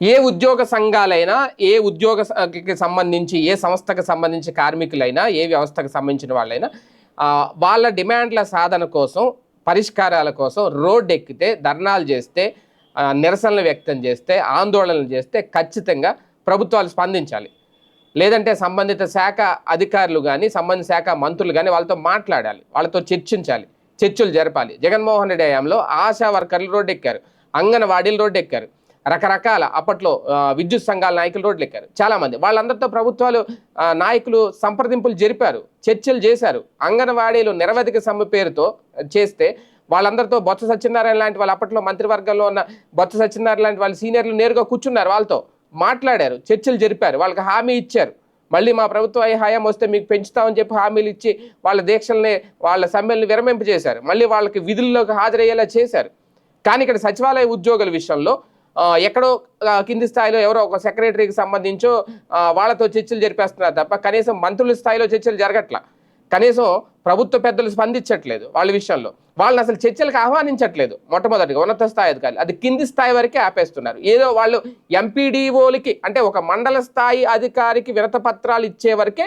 ఏ ఉద్యోగ సంఘాలైనా ఏ ఉద్యోగ సంబంధించి ఏ సంస్థకు సంబంధించి కార్మికులైనా ఏ వ్యవస్థకు సంబంధించిన వాళ్ళైనా వాళ్ళ డిమాండ్ల సాధన కోసం పరిష్కారాల కోసం రోడ్డు ఎక్కితే ధర్నాలు చేస్తే నిరసనలు వ్యక్తం చేస్తే ఆందోళనలు చేస్తే ఖచ్చితంగా ప్రభుత్వాలు స్పందించాలి. లేదంటే సంబంధిత శాఖ అధికారులు కానీ సంబంధిత శాఖ మంత్రులు కానీ వాళ్ళతో మాట్లాడాలి. వాళ్ళతో చర్చించాలి. చర్చలు జరపాలి. జగన్మోహన్ రెడ్డి హయాంలో ఆశా వర్కర్లు రోడ్డెక్కారు. అంగన్వాడీలు రోడ్డెక్కారు. రకరకాల అప్పట్లో విద్యుత్ సంఘాల నాయకులు రోడ్లు ఎక్కారు చాలామంది. వాళ్ళందరితో ప్రభుత్వాలు నాయకులు సంప్రదింపులు జరిపారు చర్చలు చేశారు. అంగన్వాడీలు నిరవధిక సమ్మె పేరుతో చేస్తే వాళ్ళందరితో బొత్స సత్యనారాయణ లాంటి వాళ్ళు అప్పట్లో మంత్రివర్గంలో ఉన్న బొత్స సత్యనారాయణ లాంటి వాళ్ళ సీనియర్లు నేరుగా కూర్చున్నారు వాళ్ళతో మాట్లాడారు చర్చలు జరిపారు వాళ్ళకి హామీ ఇచ్చారు. మళ్ళీ మా ప్రభుత్వ హయాం వస్తే మీకు పెంచుతామని చెప్పి హామీలు ఇచ్చి వాళ్ళ దీక్షల్ని వాళ్ళ సమ్మెల్ని విరమింపజేశారు. మళ్ళీ వాళ్ళకి విధుల్లోకి హాజరయ్యేలా చేశారు. కానీ ఇక్కడ సచివాలయ ఉద్యోగుల విషయంలో ఎక్కడో కింది స్థాయిలో ఎవరో ఒక సెక్రటరీకి సంబంధించో వాళ్ళతో చర్చలు జరిపేస్తున్నారు తప్ప కనీసం మంత్రుల స్థాయిలో చర్చలు జరగట్లా. కనీసం ప్రభుత్వ పెద్దలు స్పందించట్లేదు వాళ్ళ విషయంలో. వాళ్ళని అసలు చర్చలకు ఆహ్వానించట్లేదు మొట్టమొదటిగా ఉన్నత స్థాయి అధికారులు. అది కింది స్థాయి వరకే ఆపేస్తున్నారు. ఏదో వాళ్ళు ఎంపీడీఓలకి అంటే ఒక మండల స్థాయి అధికారికి వినత పత్రాలు ఇచ్చే వరకే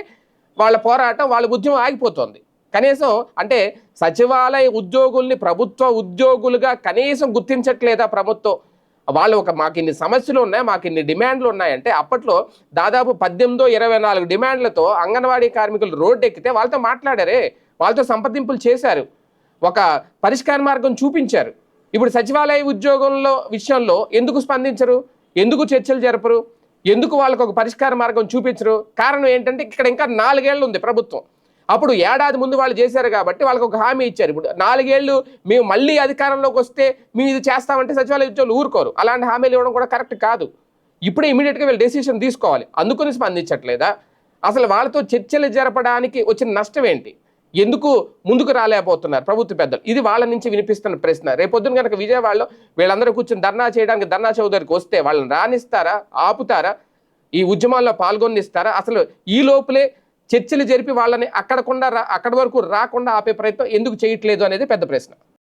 వాళ్ళ పోరాటం వాళ్ళ ఉద్యమం ఆగిపోతుంది. కనీసం అంటే సచివాలయ ఉద్యోగుల్ని ప్రభుత్వ ఉద్యోగులుగా కనీసం గుర్తించట్లేదా ప్రభుత్వం? వాళ్ళు ఒక మాకు ఇన్ని సమస్యలు ఉన్నాయి మాకు ఇన్ని డిమాండ్లు ఉన్నాయంటే అప్పట్లో దాదాపు పద్దెనిమిదో ఇరవై నాలుగు డిమాండ్లతో అంగన్వాడీ కార్మికులు రోడ్డు ఎక్కితే వాళ్ళతో మాట్లాడారే వాళ్ళతో సంప్రదింపులు చేశారు ఒక పరిష్కార మార్గం చూపించారు. ఇప్పుడు సచివాలయ ఉద్యోగంలో విషయంలో ఎందుకు స్పందించరు? ఎందుకు చర్చలు జరపరు? ఎందుకు వాళ్ళకు ఒక పరిష్కార మార్గం చూపించరు? కారణం ఏంటంటే ఇక్కడ ఇంకా నాలుగేళ్ళు ఉంది ప్రభుత్వం. అప్పుడు ఏడాది ముందు వాళ్ళు చేశారు కాబట్టి వాళ్ళకి ఒక హామీ ఇచ్చారు. ఇప్పుడు నాలుగేళ్ళు మేము మళ్ళీ అధికారంలోకి వస్తే మేము ఇది చేస్తామంటే సచివాలయ ఉద్యోగులు ఊరుకోరు. అలాంటి హామీలు ఇవ్వడం కూడా కరెక్ట్ కాదు. ఇప్పుడే ఇమీడియట్గా వీళ్ళు డెసిషన్ తీసుకోవాలి. అందుకుని స్పందించట్లేదా? అసలు వాళ్ళతో చర్చలు జరపడానికి వచ్చిన నష్టం ఏంటి? ఎందుకు ముందుకు రాలేకపోతున్నారు ప్రభుత్వ పెద్దలు? ఇది వాళ్ళ నుంచి వినిపిస్తున్న ప్రశ్న. రేపొద్దున కనుక విజయవాడలో వీళ్ళందరూ కూర్చొని ధర్నా చేయడానికి ధర్నా చౌదరికి వస్తే వాళ్ళని రానిస్తారా? ఆపుతారా? ఈ ఉద్యమాల్లో పాల్గొనిస్తారా? అసలు ఈ లోపలే చర్చలు జరిపి వాళ్ళని అక్కడకుండా రా అక్కడి వరకు రాకుండా ఆపే ప్రయత్నం ఎందుకు చేయట్లేదు అనేది పెద్ద ప్రశ్న.